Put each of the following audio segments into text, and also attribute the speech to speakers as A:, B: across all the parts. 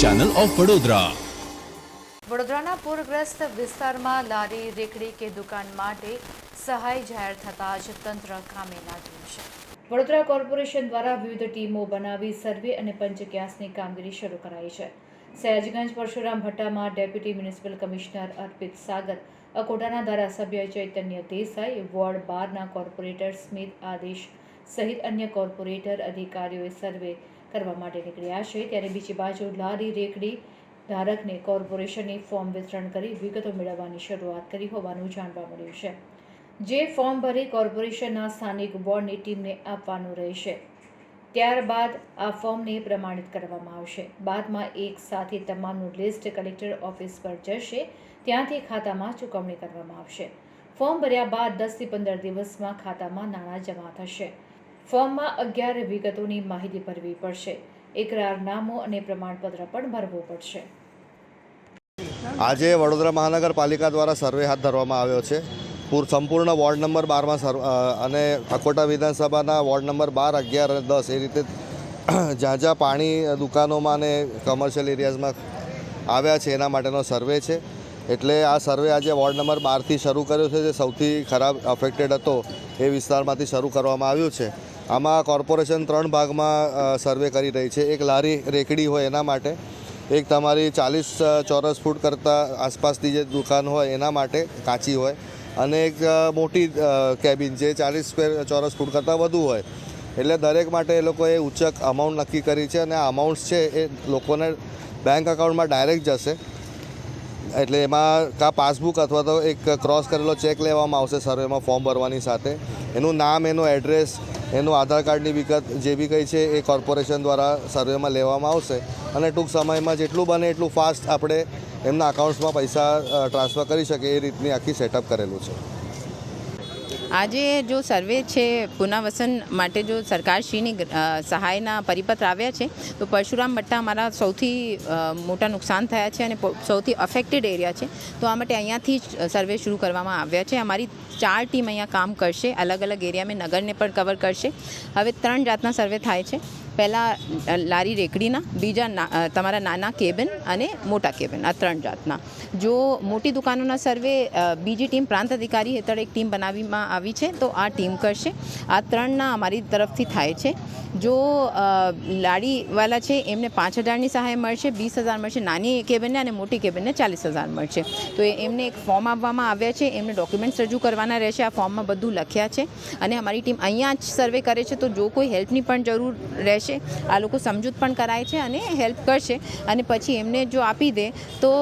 A: Channel of Vadodara
B: વડોદરાના પૂરગ્રસ્ત વિસ્તારમાં લારી, રેકડી કે દુકાન માટે સહાય જાહેર થતાં જ તંત્ર કામે લાગ્યું છે. વડોદરા કોર્પોરેશન દ્વારા વિવિધ ટીમો બનાવી સર્વે અને પંચક્યાસની કામગીરી શરૂ કરાઈ છે. Sayajiganj, Parshuram ભટ્ટામાં deputy municipal commissioner Arpit Sagar, અકોટાના ધારાસભ્ય ચૈતન્ય દેસાઈ, વોર્ડ બારના કોર્પોરેટર સ્મિત આદેશ સહિત અન્ય કોર્પોરેટર અધિકારીઓએ સર્વે કરવા માટે નીકળ્યા છે. ત્યારે બીજી બાજુ લારી રેકડી ધારકને કોર્પોરેશનની ફોર્મ વિતરણ કરી વિગતો મેળવવાની શરૂઆત કરી હોવાનું જાણવા મળ્યું છે. જે ફોર્મ ભરી કોર્પોરેશનના સ્થાનિક બોર્ડની ટીમને આપવાનું રહેશે. ત્યારબાદ આ ફોર્મને પ્રમાણિત કરવામાં આવશે. બાદમાં એક સાથે તમામનું લિસ્ટ કલેક્ટર ઓફિસ પર જશે. ત્યાંથી ખાતામાં ચૂકવણી કરવામાં આવશે. ફોર્મ ભર્યા બાદ દસથી પંદર દિવસમાં ખાતામાં નાણાં જમા થશે. ફોર્મમાં અગિયાર વિગતોની માહિતી ભરવી પડશે. એકરારનામું અને પ્રમાણપત્ર પણ ભરવું પડશે.
C: આજે વડોદરા મહાનગરપાલિકા દ્વારા સર્વે હાથ ધરવામાં આવ્યો છે. પૂર સંપૂર્ણ વોર્ડ નંબર બારમાં સર્વ અને અકોટા વિધાનસભાના વોર્ડ નંબર બાર, અગિયાર અને દસ એ રીતે જ્યાં જ્યાં પાણી દુકાનોમાં અને કમર્શિયલ એરિયાઝમાં આવ્યા છે, એના માટેનો સર્વે છે. એટલે આ સર્વે આજે વોર્ડ નંબર બારથી શરૂ કર્યો છે, જે સૌથી ખરાબ અફેક્ટેડ હતો એ વિસ્તારમાંથી શરૂ કરવામાં આવ્યું છે. આમાં કોર્પોરેશન ત્રણ ભાગમાં સર્વે કરી રહી છે. એક લારી રેકડી હોય એના માટે, એક તમારી ચાલીસ ચોરસ ફૂટ કરતાં આસપાસની જે દુકાન હોય એના માટે કાચી હોય અને એક મોટી કેબિન જે ચાલીસ સ્ક્વેર ચોરસ ફૂટ કરતાં વધુ હોય. એટલે દરેક માટે એ લોકોએ ઉચ્ચક અમાઉન્ટ નક્કી કરી છે અને આ અમાઉન્ટ્સ છે એ લોકોને બેંક અકાઉન્ટમાં ડાયરેક્ટ જશે. એટલે એમાં કાં પાસબુક અથવા તો એક ક્રોસ કરેલો ચેક લેવામાં આવશે સર્વેમાં ફોર્મ ભરવાની સાથે. એનું નામ, એનું એડ્રેસ એનું આધાર કાર્ડની વિગત જે બી કંઈ છે એ કોર્પોરેશન દ્વારા સર્વેમાં લેવામાં આવશે. અને ટૂંક સમયમાં જેટલું બને એટલું ફાસ્ટ આપણે એમના અકાઉન્ટ્સમાં પૈસા ટ્રાન્સફર કરી શકીએ. એ રીતની આખી સેટઅપ કરેલું છે.
D: આજે જો સર્વે છે પુનઃવસન માટે જો સરકારશ્રીની સહાયના પરિપત્ર આવ્યા છે, તો પરશુરામ ભટ્ટા અમારા સૌથી મોટા નુકસાન થયા છે અને સૌથી અફેક્ટેડ એરિયા છે. તો આ માટે અહીંયાથી જ સર્વે શરૂ કરવામાં આવ્યા છે. અમારી ચાર ટીમ અહીંયા કામ કરશે. અલગ અલગ એરિયામાં નગરને પણ કવર કરશે. હવે ત્રણ જાતના સર્વે થાય છે. પહેલાં લારી રેકડીના, બીજા તમારા નાના કેબિન અને મોટા કેબિન આ ત્રણ જાતના. જો મોટી દુકાનોના સર્વે બીજી ટીમ પ્રાંત અધિકારી હેઠળ એક ટીમ આવી છે, તો આ ટીમ કરશે. આ ત્રણના અમારી તરફથી થાય છે. જો લાડીવાલા છે, એમને પાંચ હજારની સહાય મળશે, વીસ હજાર મળશે, નાની કેબિનને અને મોટી કેબિનને ચાલીસ હજાર મળશે. તો એમને એક ફોર્મ આપવામાં આવ્યા છે, એમને ડોક્યુમેન્ટ્સ રજૂ કરવાના રહેશે, આ ફોર્મમાં બધું લખ્યા છે. અને અમારી ટીમ અહીંયા જ સર્વે કરે છે, તો જો કોઈ હેલ્પની પણ જરૂર રહેશે, આ લોકો સમજૂત પણ કરાય છે અને હેલ્પ કરશે. અને પછી એમને જો આપી દે, તો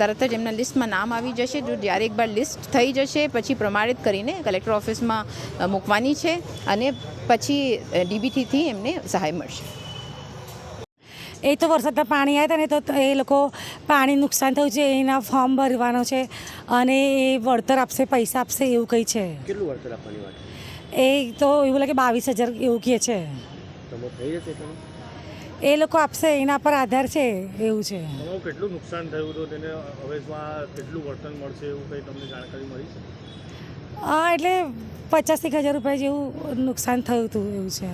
D: તરત જ એમના લિસ્ટમાં નામ આવી જશે. જો જ્યારે એકવાર લિસ્ટ થઈ જશે, પછી પ્રમાણિત કરીને કલેક્ટર ઓફિસમાં મૂકવાની છે અને પછી ડીબીટીથી એમને સહાય મળશે.
E: એ તો વરસાદના પાણી આવ્યા હતા ને તો એ લોકો પાણી નુકસાન થયું છે એના ફોર્મ ભરવાનો છે અને એ વળતર આપશે પૈસા આપશે એવું કંઈ છે?
F: કેટલું વળતર આપવાની વાત
E: એ તો એવું લાગે બાવીસ હજાર એવું કહે છે. એ લોકો આપશે એના પર આધાર છે એવું છે.
G: કેટલું નુકસાન થયું હતું તેને હવે કેટલું વર્તન મળશે એવું કંઈ તમને જાણકારી મળી છે?
E: હા એટલે પચાસથી હજાર રૂપિયા જેવું નુકસાન થયું હતું એવું છે.